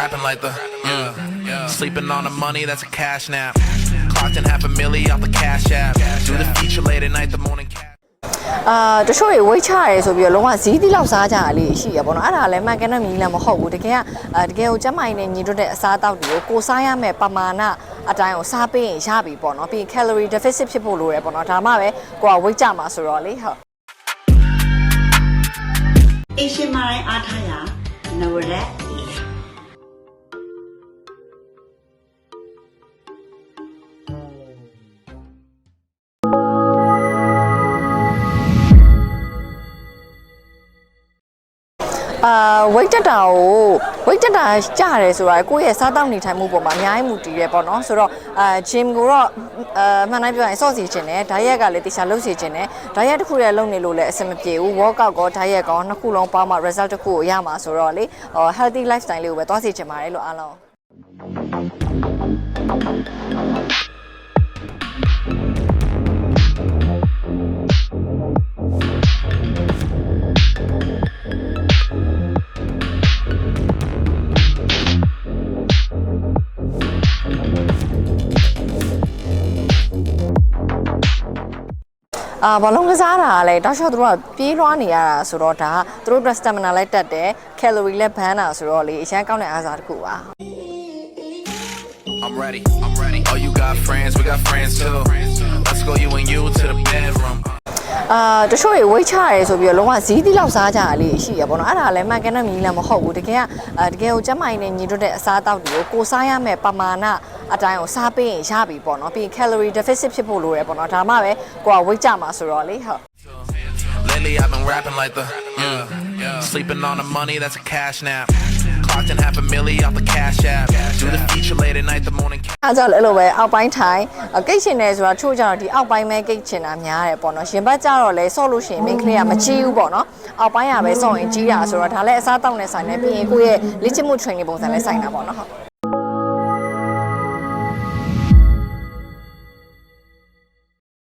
rapping like the yeah. Sleeping on the money, that's a cash nap. Clocked in half a milli off the cash app. Do the feature late at night, the morning cat. အာတချို့တွေဝိတ်ချရဲဆိုပြီးတော့လုံးဝဇီးသီးလောက်စားကြရလေးရှိရပေါ့နော်အဲ့ဒါလည်းမှန်ကန်တဲ့မီလန်မဟုတ်ဘူးတကယ်ကအာတကယ်ကိုကျမကြီးနဲ့ညီတို့တဲ့အစားအသောက်တွေကိုကိုစားရမယ်ပမာဏအတိုင်းကိုစားပေးရင်ရပြီပေါ့နော်ပြီးရင် calorie deficit ဖြစ်ဖို့လိုရပေါ့နော်ဒါမှပဲကိုကဝိတ်ကြမှာဆိုတော့လေဟုတ်အရှင်မတိုင်းအားထားရနဝရက် အာဝိတ်တက်တာကိုဝိတ်တက်တာကြားရတယ်ဆိုတာကိုယ့်ရဲ့စားတောက်နေထိုင်မှုပေါ်မှာအများကြီးမူတည်တယ်ပေါ့နော်ဆိုတော့အာဂျင်ကိုတော့အာမှန်တိုင်းပြောရင်စော့စီခြင်းနဲ့ဓာတ်ရက်ကလည်းတေချာလှုပ်စီခြင်းနဲ့ဓာတ်ရက်တစ်ခုတည်းလုပ်နေလို့လည်းအဆင်မပြေဘူး workout ကောဓာတ်ရက်ကောနှစ်ခုလုံးပေါင်းမှ result တစ်ခုကိုရမှာဆိုတော့လေဟော healthy lifestyle လေးကိုပဲသွားစီခြင်းပါတယ်လို့အားလုံး အာဘောလုံးကစားတာကလည်းတောက်လျှောက်သူတို့ကပြေးလွှားနေရတာဆိုတော့ဒါကသူတို့အတွက် stamina လည်းတက်တယ် calorie လည်းဘန်းတာဆိုတော့လေအရန်ကောင်းတဲ့အားစားတစ်ခုပါ I'm ready. I'm ready. Oh, you got friends, we got friends too. Let's go, you and you, to the bedroom. အာတချို့တွေဝိတ်ချရဲဆိုပြီးတော့လုံးဝဇီးသီးလောက်စားကြရလေးရှိရပေါ့နော်အဲ့ဒါလည်းမှန်ကန်တဲ့မီလန်မဟုတ်ဘူးတကယ်ကအာတကယ်ကိုကျမကြီးနဲ့ညီတို့တဲ့အစားအသောက်တွေကိုကိုစားရမယ်ပမာဏအတိုင်းကိုစားပေးရင်ရပြီပေါ့နော်ပြီးရင် calorie deficit ဖြစ်ဖို့လိုရပေါ့နော်ဒါမှပဲကိုကဝိတ်ကြမှာဆိုတော့လေဟုတ် Lately, I've been rapping like the yeah. Sleeping on the money, that's a cash nap. Clocked in half a milli off the cash app. Do the feature late at night, the morning cat. အားကြောင့်လည်းအဲ့လိုပဲအောက်ပိုင်းထိုင်အကိတ်ရှင်တယ်ဆိုတာချို့ကြတော့ဒီအောက်ပိုင်းပဲကိတ်ချင်တာများတယ်ပေါ့နော်ရင်ဘတ်ကြတော့လဲဆော့လို့ရှိရင် main ကလေးကမကြီးဘူးပေါ့နော်အောက်ပိုင်းကပဲဆော့ရင်ကြီးတာဆိုတော့ဒါလည်းအစားတောက်နဲ့ဆိုင်နေပြီးရင်ကိုယ့်ရဲ့လေ့ကျင့်မှု training ပုံစံနဲ့ဆိုင်တာပေါ့နော်ဟုတ်